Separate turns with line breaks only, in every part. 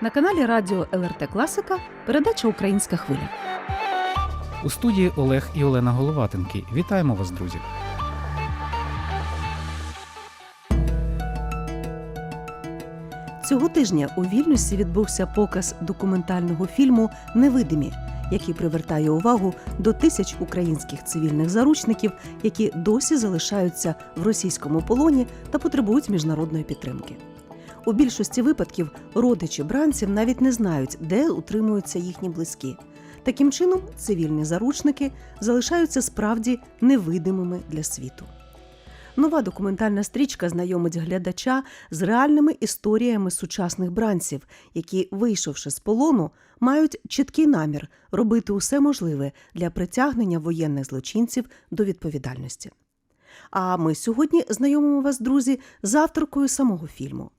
На каналі Радіо ЛРТ Класика передача Українська хвиля.
У студії Олег і Олена Головатенки. Вітаємо вас, друзі!
Цього тижня у Вільнюсі відбувся показ документального фільму Невидимі, який привертає увагу до тисяч українських цивільних заручників, які досі залишаються в російському полоні та потребують міжнародної підтримки. У більшості випадків родичі бранців навіть не знають, де утримуються їхні близькі. Таким чином, цивільні заручники залишаються справді невидимими для світу. Нова документальна стрічка знайомить глядача з реальними історіями сучасних бранців, які, вийшовши з полону, мають чіткий намір робити усе можливе для притягнення воєнних злочинців до відповідальності. А ми сьогодні знайомимо вас, друзі, з авторкою самого фільму.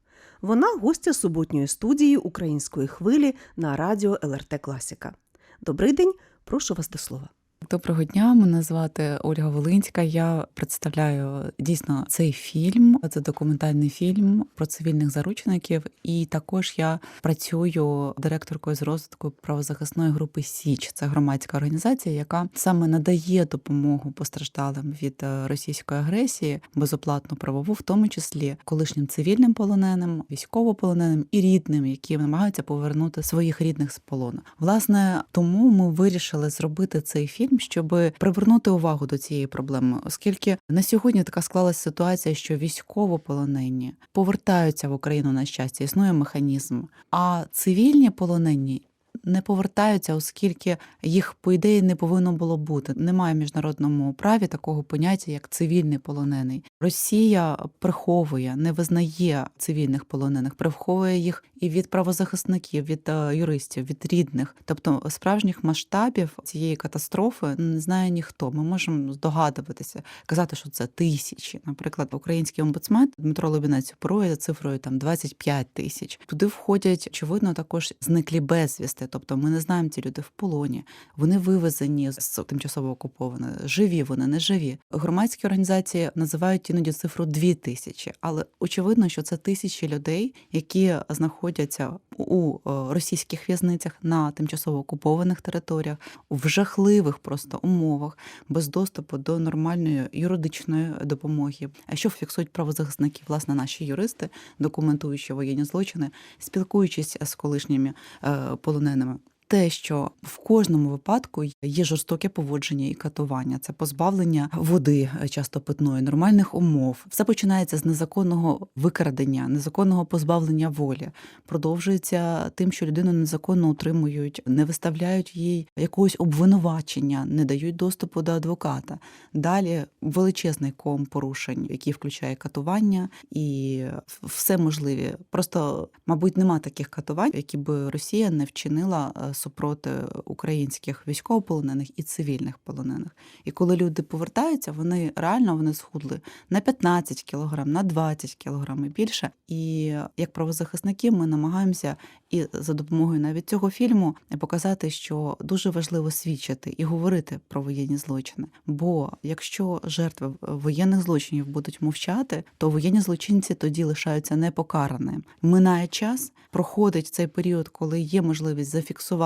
Вона гостя суботньої студії української хвилі на радіо ЛРТ Класіка. Добрий день, прошу вас до слова.
Доброго дня, мене звати Ольга Волинська. Я представляю дійсно цей фільм. Це документальний фільм про цивільних заручників. І також я працюю директоркою з розвитку правозахисної групи Січ. Це громадська організація, яка саме надає допомогу постраждалим від е, російської агресії, безоплатну правову, в тому числі колишнім цивільним полоненим, військовополоненим і рідним, які намагаються повернути своїх рідних з полону. Власне, тому ми вирішили зробити цей фільм щоб привернути увагу до цієї проблеми, оскільки на сьогодні така склалася ситуація, що військовополонені повертаються в Україну на щастя, існує механізм, а цивільні полонені. Не повертаються, оскільки їх по ідеї не повинно було бути. Немає в міжнародному праві такого поняття, як цивільний полонений. Росія приховує, не визнає цивільних полонених, приховує їх і від правозахисників, від е, юристів, від рідних. Тобто справжніх масштабів цієї катастрофи не знає ніхто. Ми можемо здогадуватися, казати, що це тисячі. Наприклад, український омбудсмен Дмитро Лобінець оперує за цифрою там 25 тисяч. Туди входять очевидно також зниклі безвісти. Тобто ми не знаємо ці люди в полоні. Вони вивезені з тимчасово окупованої, живі вони не живі. Громадські організації називають іноді цифру дві тисячі, але очевидно, що це тисячі людей, які знаходяться у е, російських в'язницях на тимчасово окупованих територіях в жахливих просто умовах, без доступу до нормальної юридичної допомоги. Що фіксують правозахисники, власне, наші юристи, документуючи воєнні злочини, спілкуючись з колишніми е, полоненими. Те, що в кожному випадку є жорстоке поводження і катування, це позбавлення води, е, часто питної, нормальних умов. Все починається з незаконного викрадення, незаконного позбавлення волі, продовжується тим, що людину незаконно утримують, не виставляють їй якогось обвинувачення, не дають доступу до адвоката. Далі величезний ком порушень, який включає катування і все можливі. Просто, мабуть, нема таких катувань, які би Росія не вчинила е, супроти українських військовополонених і цивільних полонених. І коли люди повертаються, вони реально вони схудли на 15 кілограм, на 20 кілограм і більше. І як правозахисники ми намагаємося і за допомогою навіть цього фільму показати, що дуже важливо свідчити і говорити про воєнні злочини. Бо якщо жертви воєнних злочинів будуть мовчати, то воєнні злочинці тоді лишаються непокараними. Минає час, проходить цей період, коли є можливість зафіксувати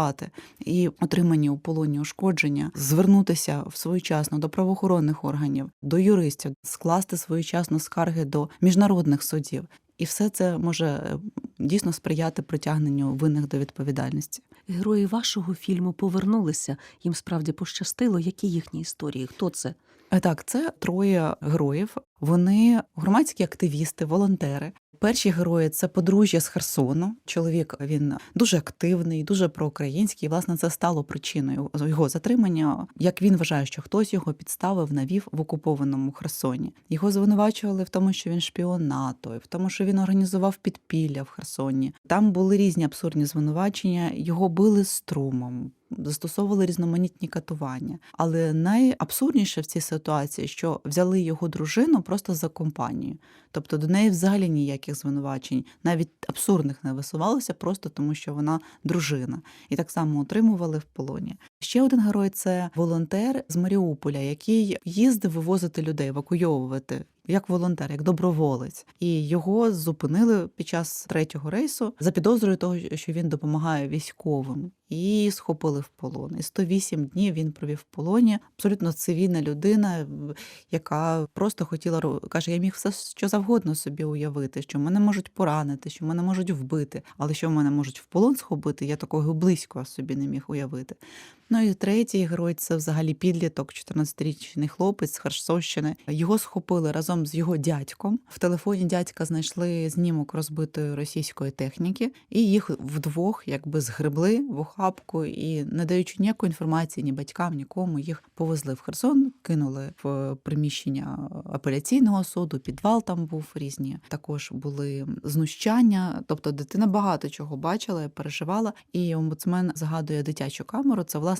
і отримані у полоні ушкодження, звернутися в своєчасно до правоохоронних органів, до юристів, скласти своєчасно скарги до міжнародних судів. І все це може е, дійсно сприяти притягненню винних до відповідальності.
Герої вашого фільму повернулися. Їм справді пощастило. Які їхні історії? Хто це?
Е, Так, це троє героїв. Вони громадські активісти, волонтери. Перші герої це подружжя з Херсону. Чоловік він дуже активний, дуже проукраїнський. І, Власне, це стало причиною його затримання. Як він вважає, що хтось його підставив, навів в окупованому Херсоні. Його звинувачували в тому, що він шпіон НАТО, в тому, що він організував підпілля в Херсоні. Там були різні абсурдні звинувачення. Його били струмом. Застосовували різноманітні катування, але найабсурдніше в цій ситуації, що взяли його дружину просто за компанію, тобто до неї взагалі ніяких звинувачень, навіть абсурдних не висувалося, просто тому що вона дружина, і так само утримували в полоні. Ще один герой це волонтер з Маріуполя, який їздив вивозити людей, евакуйовувати як волонтер, як доброволець, і його зупинили під час третього рейсу за підозрою того, що він допомагає військовим. І схопили в полон. І 108 днів він провів в полоні. Абсолютно цивільна людина, яка просто хотіла каже: я міг все що завгодно собі уявити, що мене можуть поранити, що мене можуть вбити, але що мене можуть в полон схопити, я такого близько собі не міг уявити. Ну і третій герой це взагалі підліток, 14-річний хлопець з Херсонщини. Його схопили разом з його дядьком. В телефоні дядька знайшли знімок розбитої російської техніки, і їх вдвох якби згребли в охапку і, не даючи ніякої інформації ні батькам, нікому, їх повезли в Херсон, кинули в приміщення апеляційного суду. Підвал там був різні. Також були знущання. Тобто дитина багато чого бачила і переживала. І омбудсмен згадує дитячу камеру. Це власне.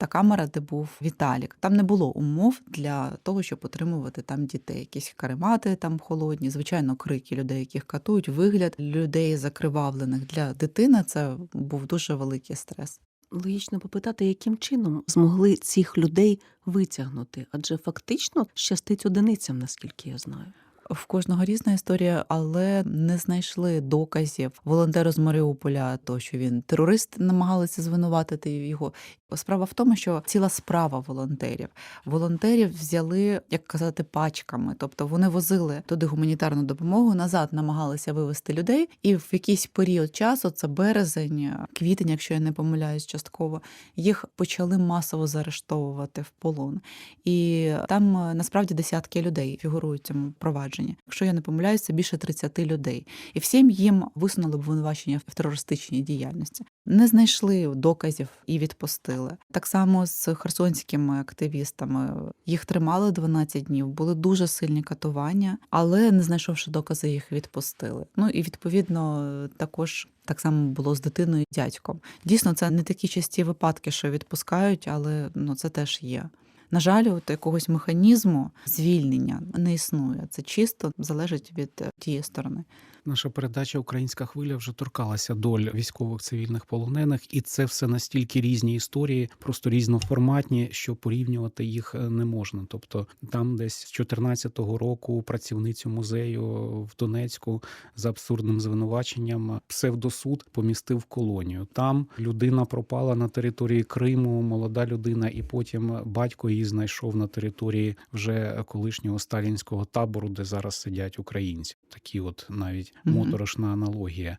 Та камера, де був Віталік, там не було умов для того, щоб отримувати там дітей. Якісь каремати там холодні, звичайно, крики людей, яких катують, вигляд людей закривавлених для дитини. Це був дуже великий стрес.
Логічно попитати, яким чином змогли цих людей витягнути, адже фактично щастить одиницям, наскільки я знаю.
В кожного різна історія, але не знайшли доказів волонтеру з Маріуполя, то що він терорист, намагалися звинуватити його. Справа в тому, що ціла справа волонтерів. Волонтерів взяли, як казати, пачками, тобто вони возили туди гуманітарну допомогу, назад намагалися вивезти людей, і в якийсь період часу, це березень, квітень, якщо я не помиляюсь, частково їх почали масово заарештовувати в полон. І там е, насправді десятки людей фігурують в цьому провадженні. Якщо я не помиляюсь, це більше 30 людей. І всім їм висунули обвинувачення в терористичній діяльності. Не знайшли доказів і відпустили. Так само з херсонськими активістами їх тримали 12 днів, були дуже сильні катування, але не знайшовши докази, їх відпустили. Ну і відповідно також. Так само було з дитиною і дядьком. Дійсно, це не такі часті випадки, що відпускають, але ну це теж є. На жаль, от якогось механізму звільнення не існує. Це чисто залежить від тієї сторони.
Наша передача Українська хвиля вже торкалася доль військових цивільних полонених, і це все настільки різні історії, просто різноформатні, що порівнювати їх е, не можна. Тобто, там десь з 14-го року працівницю музею в Донецьку за абсурдним звинуваченням псевдосуд помістив в колонію. Там людина пропала на території Криму, молода людина, і потім батько її знайшов на території вже колишнього сталінського табору, де зараз сидять українці. Такі, от навіть
Мгм.
моторошна аналогія.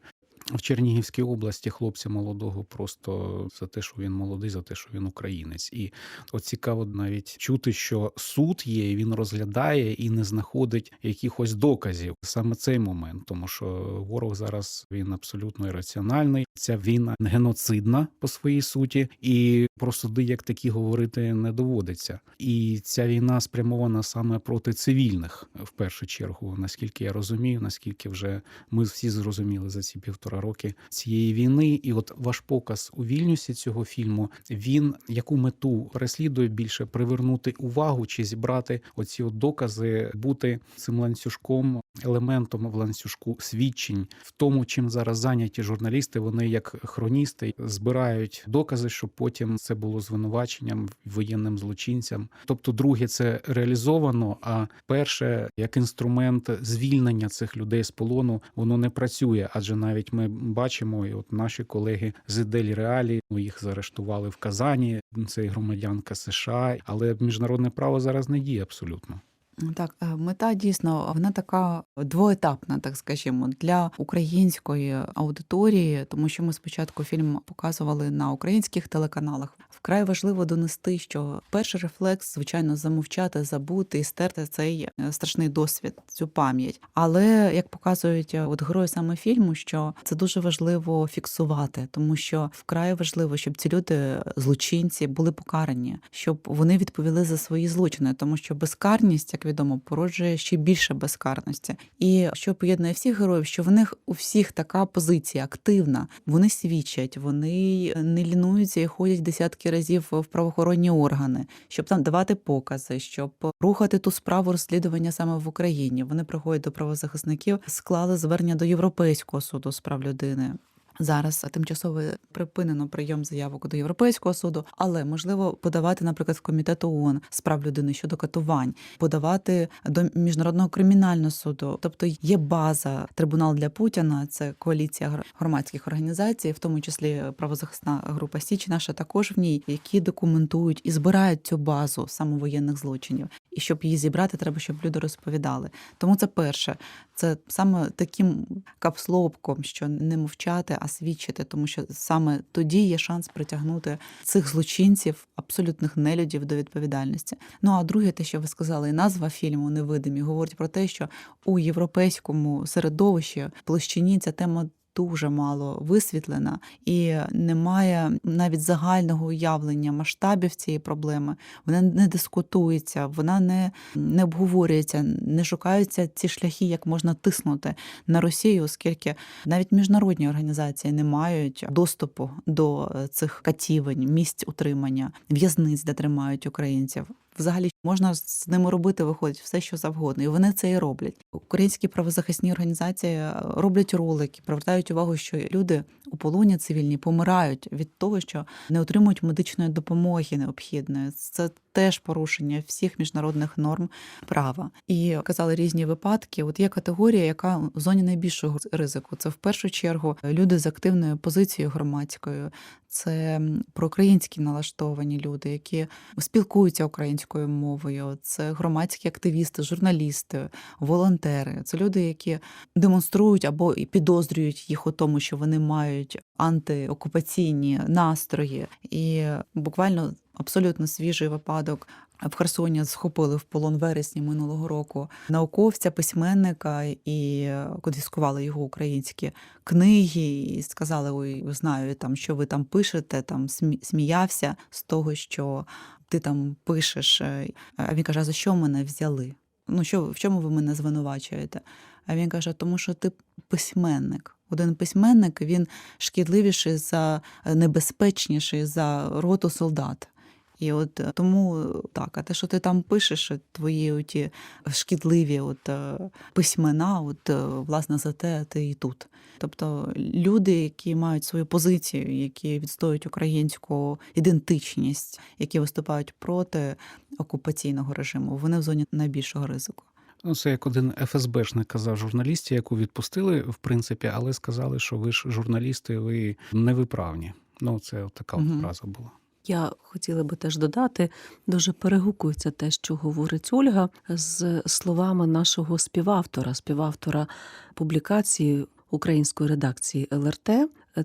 В Чернігівській області хлопця молодого просто за те, що він молодий, за те, що він українець. І от цікаво навіть чути, що суд є, він розглядає і не знаходить якихось доказів. Саме цей момент, тому що ворог зараз він абсолютно ірраціональний. Ця війна геноцидна по своїй суті, і про суди як такі говорити не доводиться. І ця війна спрямована саме проти цивільних в першу чергу, наскільки я розумію, наскільки вже ми всі зрозуміли за ці півтора роки цієї війни. І от ваш показ у Вільнюсі цього фільму він яку мету переслідує більше привернути увагу чи зібрати оці от докази, бути цим ланцюжком, елементом в ланцюжку свідчень в тому, чим зараз зайняті журналісти. Вони як хроністи збирають докази, щоб потім це було звинуваченням воєнним злочинцям. Тобто, друге, це реалізовано. А перше, як інструмент звільнення цих людей з полону, воно не працює, адже навіть ми бачимо, і от наші колеги з Ідель Реалі ну, їх заарештували в Казані. Це громадянка США, але міжнародне право зараз не діє абсолютно.
Так, е, мета дійсно вона така двоетапна, так скажімо, для української аудиторії, тому що ми спочатку фільм показували на українських телеканалах. Вкрай важливо донести, що перший рефлекс, звичайно, замовчати, забути і стерти цей е, страшний досвід, цю пам'ять. Але як показують е, от герої саме фільму, що це дуже важливо фіксувати, тому що вкрай важливо, щоб ці люди, злочинці, були покарані, щоб вони відповіли за свої злочини, тому що безкарність, як відомо, породжує ще більше безкарності. І що поєднує всіх героїв, що в них у всіх така позиція активна. Вони свідчать, вони не лінуються і ходять десятки разів в правоохоронні органи, щоб там давати покази, щоб рухати ту справу розслідування саме в Україні. Вони приходять до правозахисників, склали звернення до Європейського суду з прав людини. Зараз тимчасово припинено прийом заявок до Європейського суду, але можливо подавати, наприклад, в комітет ООН з прав людини щодо катувань, подавати до міжнародного кримінального суду. Тобто є база трибунал для Путіна, це коаліція гр- громадських організацій, в тому числі правозахисна група Січ, наша також в ній, які документують і збирають цю базу самовоєнних злочинів. І щоб її зібрати, треба, щоб люди розповідали. Тому це перше, це саме таким капслопком, що не мовчати, а свідчити, тому що саме тоді є шанс притягнути цих злочинців, абсолютних нелюдів до відповідальності. Ну а друге, те, що ви сказали, і назва фільму Невидимі говорить про те, що у європейському середовищі площині ця тема. Дуже мало висвітлена і немає навіть загального уявлення масштабів цієї проблеми. Вона не дискутується, вона не, не обговорюється, не шукаються ці шляхи, як можна тиснути на Росію, оскільки навіть міжнародні організації не мають доступу до цих катівень, місць утримання, в'язниць, де тримають українців. Взагалі можна з ними робити, виходить все, що завгодно, і вони це і роблять. Українські правозахисні організації е, роблять ролики, привертають увагу, що люди у полоні цивільні помирають від того, що не отримують медичної допомоги необхідної. Це теж порушення всіх міжнародних норм права. І казали різні випадки. От є категорія, яка в зоні найбільшого ризику. Це в першу чергу люди з активною позицією громадською. Це проукраїнські налаштовані люди, які спілкуються українською мовою. Це громадські активісти, журналісти, волонтери. Це люди, які демонструють або підозрюють їх у тому, що вони мають антиокупаційні настрої. І буквально абсолютно свіжий випадок. В Херсоні схопили в полон вересні минулого року науковця, письменника і конфіскували його українські книги, і сказали: ой, знаю там, що ви там пишете. Там смі- сміявся з того, що ти там пишеш. А він каже: а за що мене взяли? Ну що в чому ви мене звинувачуєте? А він каже: тому що ти письменник. Один письменник він шкідливіший за небезпечніший за роту солдат. І от е, тому е, так, а те, що ти там пишеш, твої оті шкідливі от, е, письмена, от, е, власне, за те ти і тут. Тобто люди, які мають свою позицію, які відстоюють українську ідентичність, які виступають проти окупаційного режиму, вони в зоні найбільшого ризику.
Ну, це як один ФСБшник казав журналістів, яку відпустили, в принципі, але сказали, що ви ж журналісти, ви невиправні. Ну, це от така от фраза була.
Я хотіла би теж додати, дуже перегукується те, що говорить Ольга, з словами нашого співавтора, співавтора публікації української редакції ЛРТ.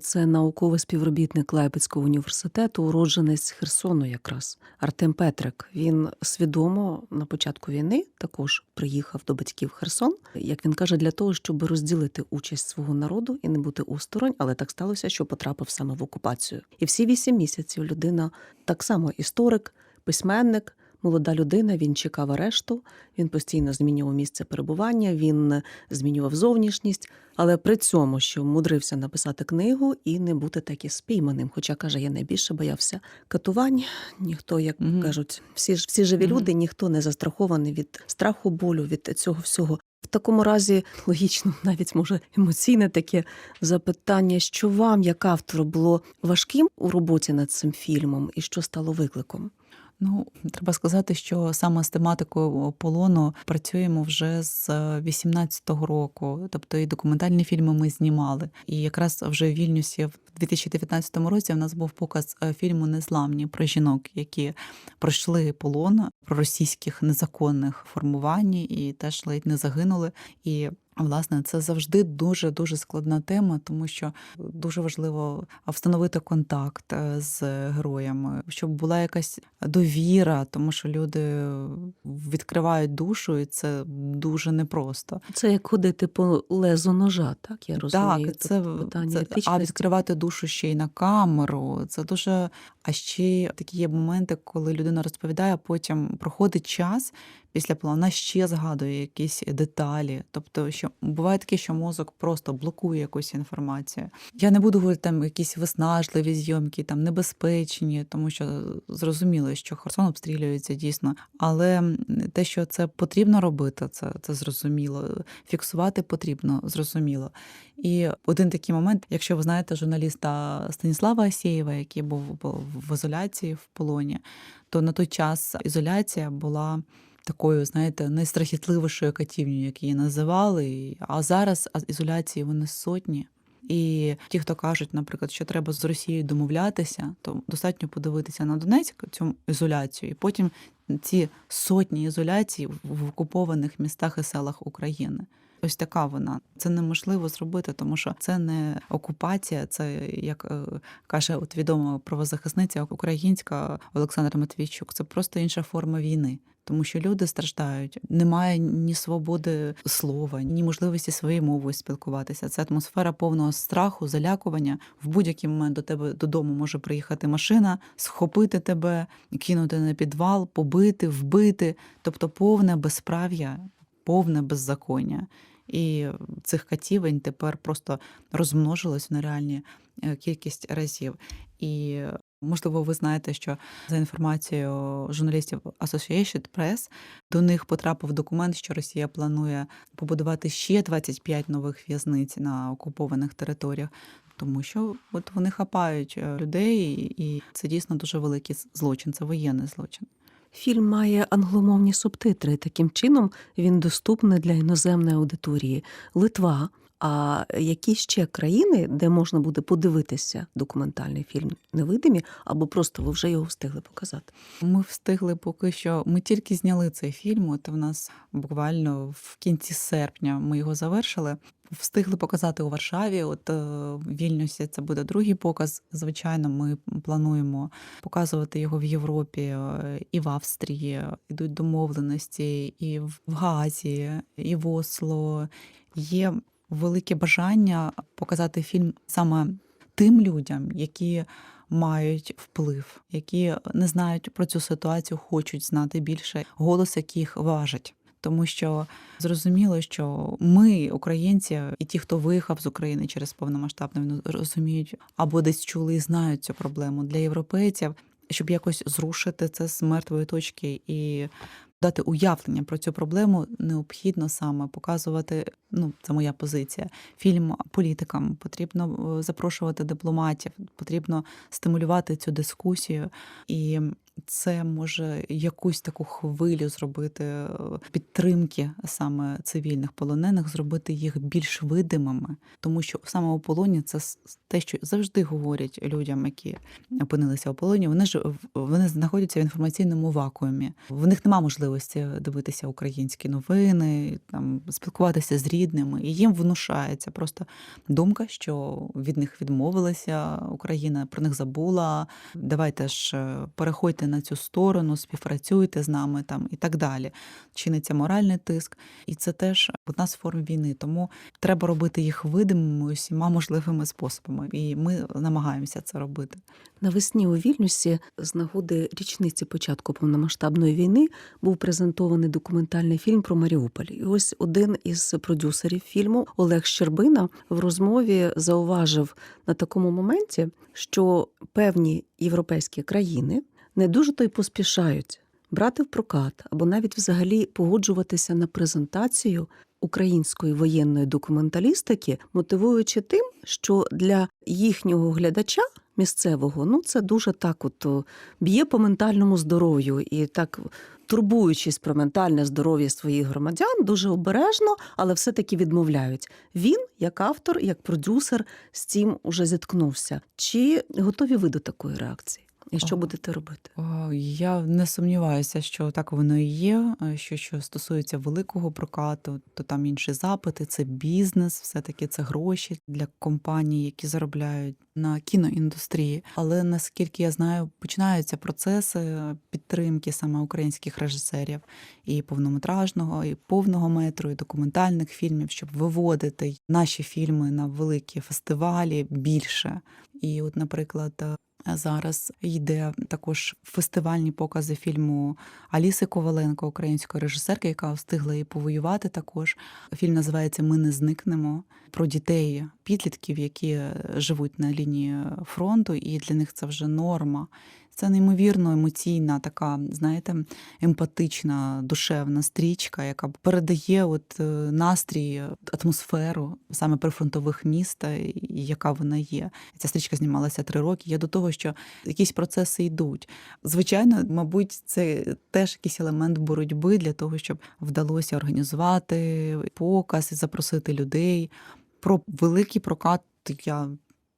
Це науковий співробітник Лайпецького університету, уродженець Херсону, якраз Артем Петрик. Він свідомо на початку війни також приїхав до батьків Херсон, як він каже, для того, щоб розділити участь свого народу і не бути осторонь, але так сталося, що потрапив саме в окупацію. І всі вісім місяців людина так само історик, письменник. Молода людина, він чекав арешту, він постійно змінював місце перебування, він змінював зовнішність, але при цьому, що мудрився написати книгу і не бути таки спійманим. Хоча каже, я найбільше боявся катувань. Ніхто, як
Мгм.
кажуть, всі ж всі живі
Мгм.
люди, ніхто не застрахований від страху, болю, від цього всього. В такому разі логічно, навіть може емоційне таке запитання, що вам, як автору, було важким у роботі над цим фільмом, і що стало викликом?
Ну, треба сказати, що саме з тематикою полону працюємо вже з 18-го року. Тобто і документальні фільми ми знімали. І якраз вже в Вільнюсі в 2019 році в нас був показ е, фільму Незламні про жінок, які пройшли полон про російських незаконних формувань і теж ледь не загинули. І Власне, це завжди дуже дуже складна тема, тому що дуже важливо встановити контакт е, з героями, щоб була якась довіра, тому що люди відкривають душу, і це дуже непросто.
Це як ходити по лезу ножа, так я розумію.
Так, це,
Тобто питання
це а відкривати душу ще й на камеру. Це дуже. А ще такі є моменти, коли людина розповідає, а потім проходить час після вона ще згадує якісь деталі. Тобто, що буває таке, що мозок просто блокує якусь інформацію. Я не буду говорити там якісь виснажливі зйомки, там небезпечні, тому що зрозуміло, що Херсон обстрілюється дійсно. Але те, що це потрібно робити, це, це зрозуміло. Фіксувати потрібно, зрозуміло. І один такий момент, якщо ви знаєте журналіста Станіслава Асєєва, який був був в ізоляції в полоні, то на той час ізоляція була такою, знаєте, найстрахітливішою катівнею, як її називали. А зараз ізоляції вони сотні. І ті, хто кажуть, наприклад, що треба з Росією домовлятися, то достатньо подивитися на Донецьк цю ізоляцію, і потім ці сотні ізоляцій в окупованих містах і селах України. Ось така вона. Це неможливо зробити, тому що це не окупація, це як е, каже от відома правозахисниця українська Олександра Матвійчук. Це просто інша форма війни. Тому що люди страждають, немає ні свободи слова, ні можливості своєю мовою спілкуватися. Це атмосфера повного страху, залякування. В будь-який момент до тебе додому може приїхати машина, схопити тебе, кинути на підвал, побити, вбити. Тобто повне безправ'я, повне беззаконня. І цих катівень тепер просто розмножилось на реальні е, кількість разів. І можливо, ви знаєте, що за інформацією журналістів Associated Press, до них потрапив документ, що Росія планує побудувати ще 25 нових в'язниць на окупованих територіях. Тому що от вони хапають е, людей, і це дійсно дуже великий злочин, це воєнний злочин.
Фільм має англомовні субтитри. Таким чином він доступний для іноземної аудиторії. Литва. А які ще країни, де можна буде подивитися документальний фільм невидимі, або просто ви вже його встигли показати?
Ми встигли поки що. Ми тільки зняли цей фільм. От в нас буквально в кінці серпня ми його завершили. Встигли показати у Варшаві. От е, в Вільнюсі це буде другий показ. Звичайно, ми плануємо показувати його в Європі е, і в Австрії. Ідуть домовленості, і в Газі, і в Осло. Є велике бажання показати фільм саме тим людям, які мають вплив, які не знають про цю ситуацію, хочуть знати більше, голос яких важить. Тому що зрозуміло, що ми, українці, і ті, хто виїхав з України через повномасштабну війну, розуміють або десь чули і знають цю проблему для європейців, щоб якось зрушити це з мертвої точки і дати уявлення про цю проблему, необхідно саме показувати. Ну, це моя позиція. Фільм політикам потрібно е, запрошувати дипломатів, потрібно стимулювати цю дискусію, і це може якусь таку хвилю зробити е, підтримки саме цивільних полонених, зробити їх більш видимими, тому що саме у полоні це те, що завжди говорять людям, які опинилися у полоні. Вони ж вони знаходяться в інформаційному вакуумі. В них немає можливості дивитися українські новини, там спілкуватися з рідними, і їм внушається просто думка, що від них відмовилася Україна, про них забула. Давайте ж е, на цю сторону, співпрацюйте з нами там і так далі. Чиниться моральний тиск, і це теж одна з форм війни. Тому треба робити їх видимими усіма можливими способами, і ми намагаємося це робити.
Навесні у Вільнюсі з нагоди річниці початку повномасштабної війни був презентований документальний фільм про Маріуполь. І ось один із продюсерів фільму Олег Щербина в розмові зауважив на такому моменті, що певні європейські країни не дуже то й поспішають брати в прокат або навіть взагалі погоджуватися на презентацію української воєнної документалістики, мотивуючи тим, що для їхнього глядача місцевого ну це дуже так, от б'є по ментальному здоров'ю і так. Турбуючись про ментальне здоров'я своїх громадян, дуже обережно, але все-таки відмовляють. Він, як автор, як продюсер, з цим уже зіткнувся. Чи готові ви до такої реакції? І що будете робити?
Я не сумніваюся, що так воно і є. Що що стосується великого прокату, то там інші запити, це бізнес, все-таки це гроші для компаній, які заробляють на кіноіндустрії. Але наскільки я знаю, починаються процеси підтримки саме українських режисерів і повнометражного, і повного метру, і документальних фільмів, щоб виводити наші фільми на великі фестивалі більше. І, от, наприклад, Зараз йде також фестивальні покази фільму Аліси Коваленко, української режисерки, яка встигла і повоювати. Також фільм називається Ми не зникнемо про дітей, підлітків, які живуть на лінії фронту, і для них це вже норма. Це неймовірно емоційна, така, знаєте, емпатична, душевна стрічка, яка передає от е, настрій, атмосферу саме прифронтових міста, яка вона є. Ця стрічка знімалася три роки. Я до того, що якісь процеси йдуть. Звичайно, мабуть, це теж якийсь елемент боротьби для того, щоб вдалося організувати показ запросити людей. Про великий прокат я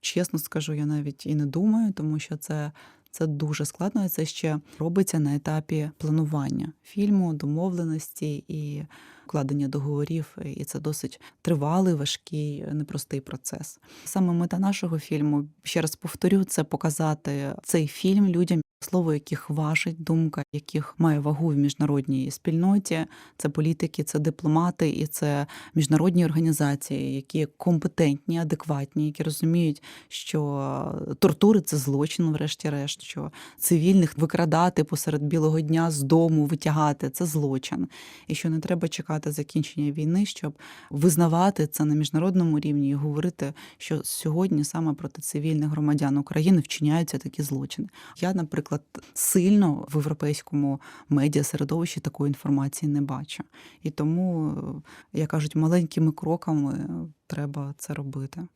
чесно скажу, я навіть і не думаю, тому що це. Це дуже складно, і це ще робиться на етапі планування фільму, домовленості і укладення договорів. І це досить тривалий, важкий, непростий процес. Саме мета нашого фільму, ще раз повторю, це показати цей фільм людям, слово яких важить, думка яких має вагу в міжнародній спільноті. Це політики, це дипломати і це міжнародні організації, які компетентні, адекватні, які розуміють, що тортури це злочин, врешті-решт, що цивільних викрадати посеред білого дня з дому, витягати це злочин, і що не треба чекати закінчення війни, щоб визнавати це на міжнародному рівні і говорити, що сьогодні саме проти цивільних громадян України вчиняються такі злочини. Я, наприклад, сильно в європейському медіа середовищі такої інформації не бачу. І тому, е, як кажуть, маленькими кроками треба це робити.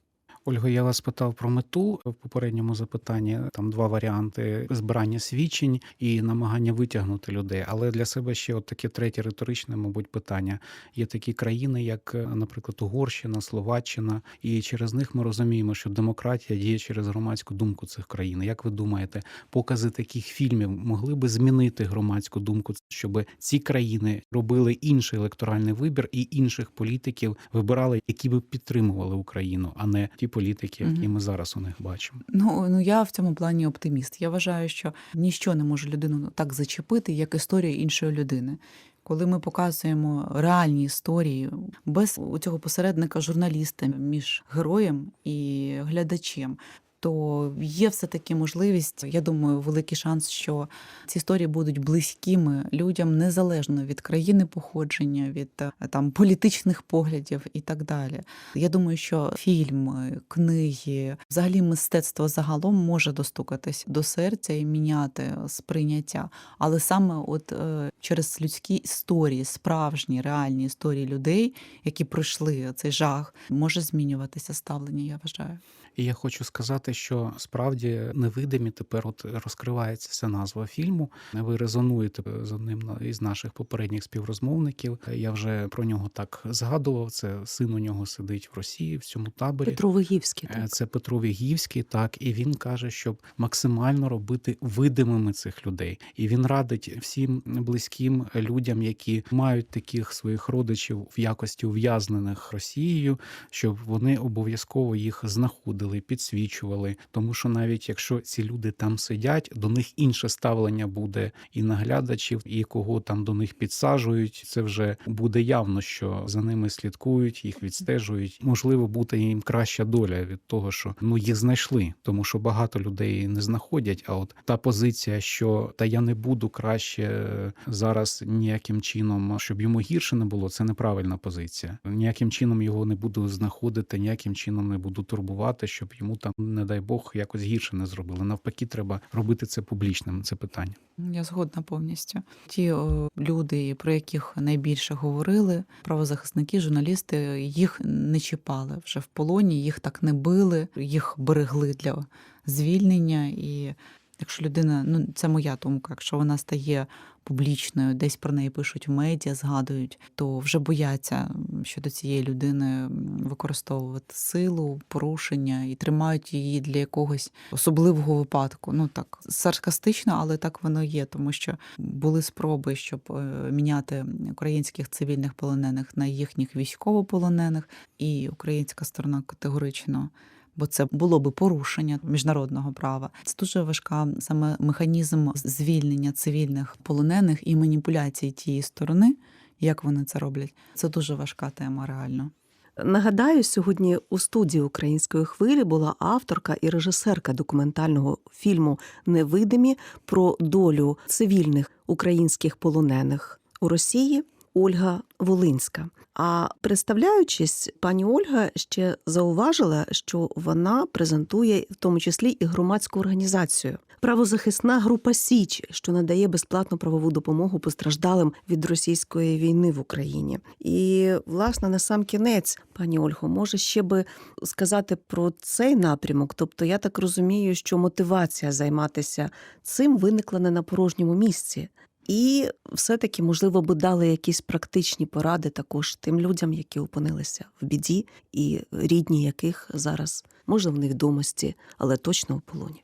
Ольга, я вас питав про мету в попередньому запитанні. Там два варіанти: збирання свідчень і намагання витягнути людей. Але для себе ще от таке третє риторичне, мабуть, питання. Є такі країни, як, наприклад, Угорщина, Словаччина, і через них ми розуміємо, що демократія діє через громадську думку цих країн. Як ви думаєте, покази таких фільмів могли би змінити громадську думку, щоб ці країни робили інший електоральний вибір і інших політиків вибирали, які би підтримували Україну, а не ті політики, які ми зараз у них бачимо.
Ну, ну я в цьому плані оптиміст. Я вважаю, що ніщо не може людину так зачепити, як історія іншої людини. Коли ми показуємо реальні історії без у цього посередника журналіста між героєм і глядачем, то є все таки можливість. Я думаю, великий шанс, що ці історії будуть близькими людям незалежно від країни походження, від е, там політичних поглядів і так далі. Я думаю, що фільми, книги, взагалі мистецтво загалом може достукатись до серця і міняти сприйняття. Але саме от е, через людські історії, справжні реальні історії людей, які пройшли цей жах, може змінюватися ставлення. Я вважаю.
І я хочу сказати, що справді невидимі тепер от розкривається ця назва фільму. Ви резонуєте з одним із наших попередніх співрозмовників. Я вже про нього так згадував. Це син у нього сидить в Росії в цьому таборі.
Петро Вигівський.
Е,
Так.
Це Петро Вігівський, так і він каже, щоб максимально робити видимими цих людей. І він радить всім близьким людям, які мають таких своїх родичів в якості ув'язнених Росією, щоб вони обов'язково їх знаходили, підсвічували. Тому що навіть якщо ці люди там сидять, до них інше ставлення буде і наглядачів, і кого там до них підсаджують. Це вже буде явно, що за ними слідкують, їх відстежують. Можливо, буде їм краща доля від того, що ну їх знайшли, тому що багато людей не знаходять. А от та позиція, що та я не буду краще зараз ніяким чином, щоб йому гірше не було, це неправильна позиція. Ніяким чином його не буду знаходити, ніяким чином не буду турбувати, щоб йому там, не дай Бог, якось гірше не зробили. Навпаки, треба робити це публічним. Це питання.
Я згодна повністю. Ті о, люди, про яких найбільше говорили, правозахисники, журналісти, їх не чіпали вже в полоні, їх так не били, їх берегли для звільнення. І якщо людина, ну це моя думка, якщо вона стає публічною, десь про неї пишуть в медіа, згадують, то вже бояться щодо цієї людини використовувати силу, порушення і тримають її для якогось особливого випадку. Ну так саркастично, але так воно є, тому що були спроби, щоб е, міняти українських цивільних полонених на їхніх військовополонених, і українська сторона категорично. Бо це було би порушення міжнародного права. Це дуже важка саме механізм звільнення цивільних полонених і маніпуляції тієї сторони, як вони це роблять. Це дуже важка тема, реально.
Нагадаю, сьогодні у студії української хвилі була авторка і режисерка документального фільму Невидимі про долю цивільних українських полонених у Росії Ольга Волинська. А представляючись, пані Ольга ще зауважила, що вона презентує в тому числі і громадську організацію. правозахисна група Січ, що надає безплатну правову допомогу постраждалим від російської війни в Україні. І власне на сам кінець, пані Ольго, може ще би сказати про цей напрямок. Тобто, я так розумію, що мотивація займатися цим виникла не на порожньому місці. І все-таки, можливо, би дали якісь практичні поради також тим людям, які опинилися в біді, і рідні яких зараз може в невідомості, але точно у полоні.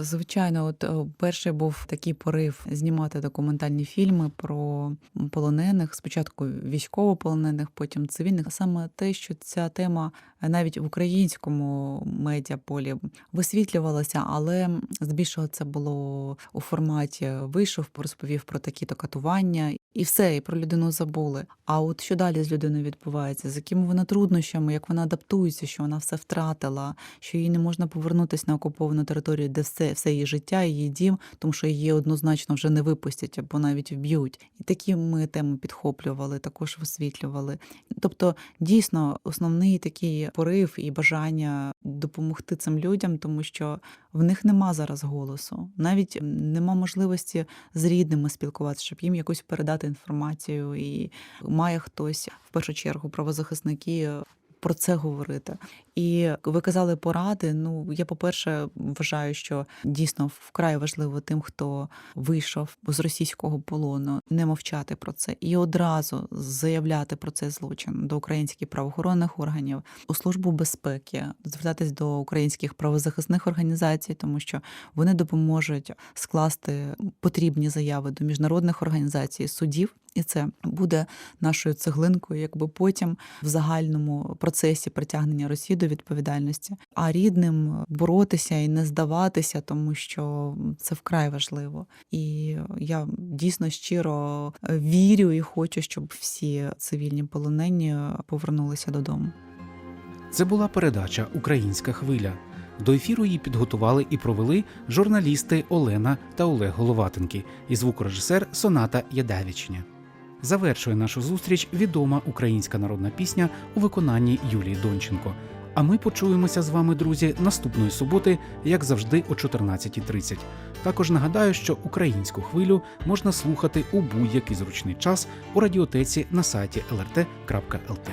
Звичайно, от е, перший був такий порив знімати документальні фільми про полонених, спочатку військовополонених, потім цивільних. Саме те, що ця тема навіть в українському медіаполі висвітлювалася, але здебільшого це було у форматі вийшов, розповів про такі-то катування, і все, і про людину забули. А от що далі з людиною відбувається, з якими вона труднощами, як вона адаптується, що вона все втратила, що їй не можна повернутися на окуповану територію, де все, все її життя, її дім, тому що її однозначно вже не випустять або навіть вб'ють. І такі ми теми підхоплювали, також висвітлювали. Тобто, дійсно, основний такий порив і бажання допомогти цим людям, тому що в них нема зараз голосу, навіть нема можливості з рідними спілкуватися, щоб їм якусь передати інформацію, і має хтось в першу чергу правозахисники. Про це говорити, і ви казали поради. Ну я, по-перше, вважаю, що дійсно вкрай важливо тим, хто вийшов з російського полону, не мовчати про це і одразу заявляти про цей злочин до українських правоохоронних органів у службу безпеки, звертатись до українських правозахисних організацій, тому що вони допоможуть скласти потрібні заяви до міжнародних організацій, судів. І це буде нашою цеглинкою, якби потім в загальному процесі притягнення Росії до відповідальності, а рідним боротися і не здаватися, тому що це вкрай важливо. І я дійсно щиро вірю і хочу, щоб всі цивільні полонені повернулися додому.
Це була передача Українська хвиля. До ефіру її підготували і провели журналісти Олена та Олег Головатенки і звукорежисер Соната Ядавічня. Завершує нашу зустріч відома українська народна пісня у виконанні Юлії Донченко. А ми почуємося з вами, друзі, наступної суботи, як завжди, о 14.30. Також нагадаю, що українську хвилю можна слухати у будь-який зручний час у радіотеці на сайті lrt.lt.